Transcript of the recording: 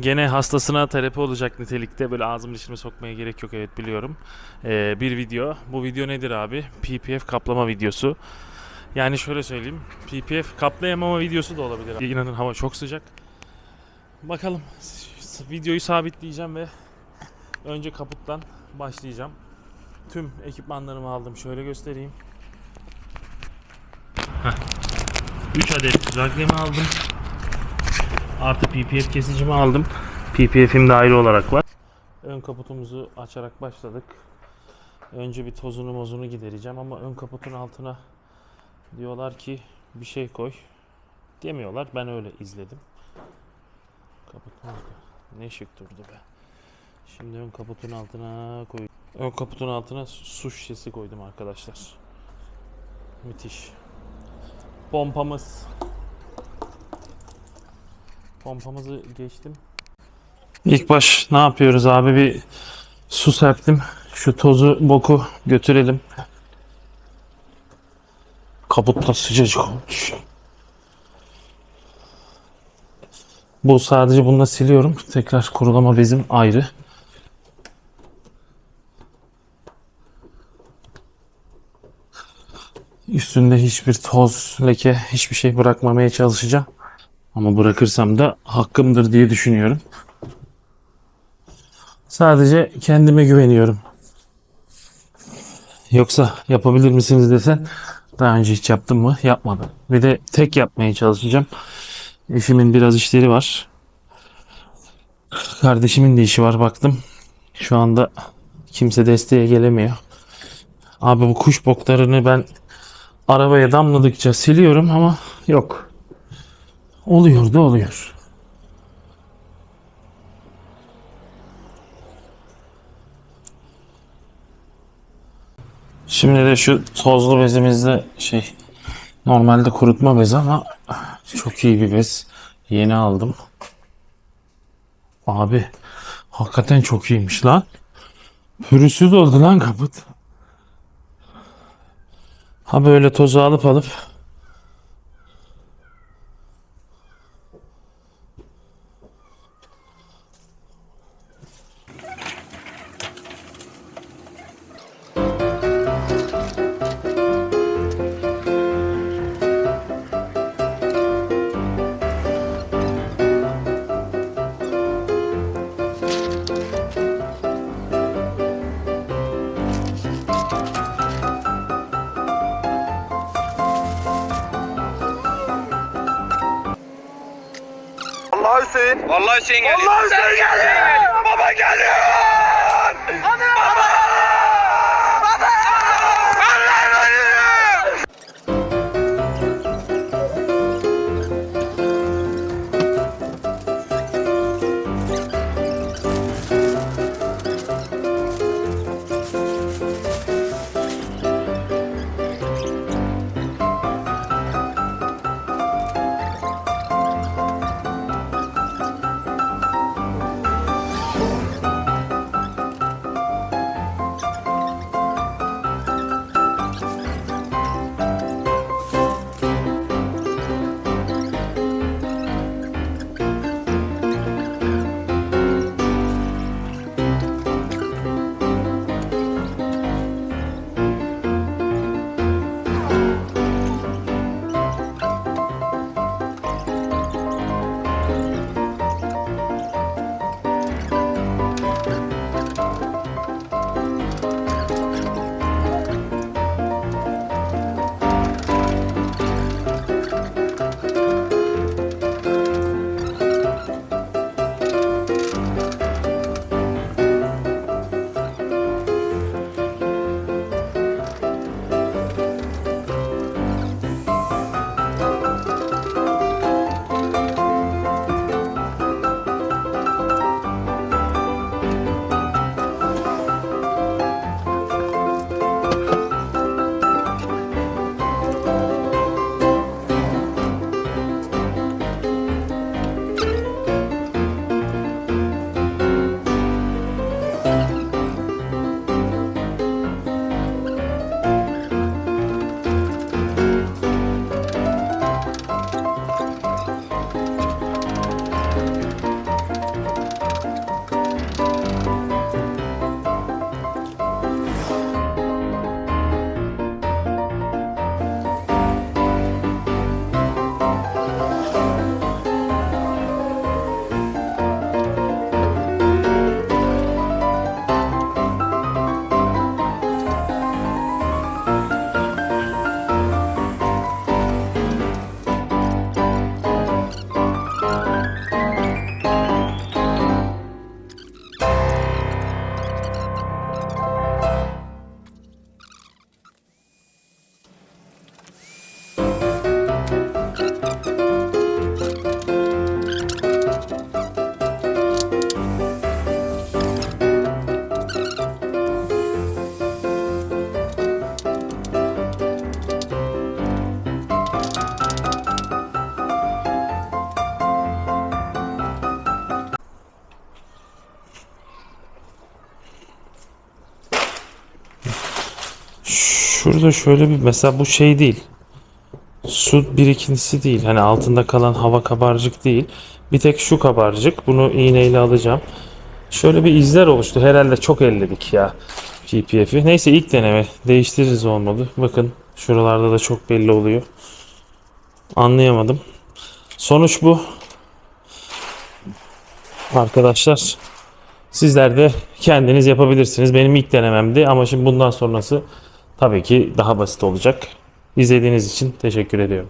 Gene hastasına terapi olacak nitelikte böyle ağzımın içine sokmaya gerek yok evet biliyorum. Ee, bir video. Bu video nedir abi? PPF kaplama videosu. Yani şöyle söyleyeyim. PPF kaplayamama videosu da olabilir. İnanın hava çok sıcak. Bakalım. Videoyu sabitleyeceğim ve önce kaputtan başlayacağım. Tüm ekipmanlarımı aldım. Şöyle göstereyim. 3 adet raglemi aldım. Artı PPF kesicimi aldım. PPF'im de ayrı olarak var. Ön kaputumuzu açarak başladık. Önce bir tozunu mozunu gidereceğim ama ön kaputun altına diyorlar ki bir şey koy. Demiyorlar. Ben öyle izledim. Kaputun ne şık durdu be. Şimdi ön kaputun altına koy. Ön kaputun altına su şişesi koydum arkadaşlar. Müthiş. Pompamız. Pompamızı geçtim. İlk baş ne yapıyoruz abi? Bir su serptim. Şu tozu boku götürelim. Kaputta sıcacık olmuş. Bu sadece bununla siliyorum. Tekrar kurulama bezim ayrı. Üstünde hiçbir toz, leke, hiçbir şey bırakmamaya çalışacağım. Ama bırakırsam da hakkımdır diye düşünüyorum. Sadece kendime güveniyorum. Yoksa yapabilir misiniz desen daha önce hiç yaptım mı? Yapmadım. Bir de tek yapmaya çalışacağım. Eşimin biraz işleri var. Kardeşimin de işi var baktım. Şu anda kimse desteğe gelemiyor. Abi bu kuş boklarını ben arabaya damladıkça siliyorum ama yok. Oluyor da oluyor. Şimdi de şu tozlu bezimizde şey normalde kurutma bezi ama çok iyi bir bez. Yeni aldım. Abi hakikaten çok iyiymiş lan. Pürüzsüz oldu lan kaput. Ha böyle tozu alıp alıp Vallahi Hüseyin. Vallahi Hüseyin geliyor. Vallahi Hüseyin geliyor. Baba geliyor. Şurada şöyle bir mesela bu şey değil. Su birikintisi değil. Hani altında kalan hava kabarcık değil. Bir tek şu kabarcık. Bunu iğneyle alacağım. Şöyle bir izler oluştu. Herhalde çok elledik ya PPF'i. Neyse ilk deneme. Değiştiririz olmadı. Bakın şuralarda da çok belli oluyor. Anlayamadım. Sonuç bu. Arkadaşlar sizler de kendiniz yapabilirsiniz. Benim ilk denememdi ama şimdi bundan sonrası tabii ki daha basit olacak. İzlediğiniz için teşekkür ediyorum.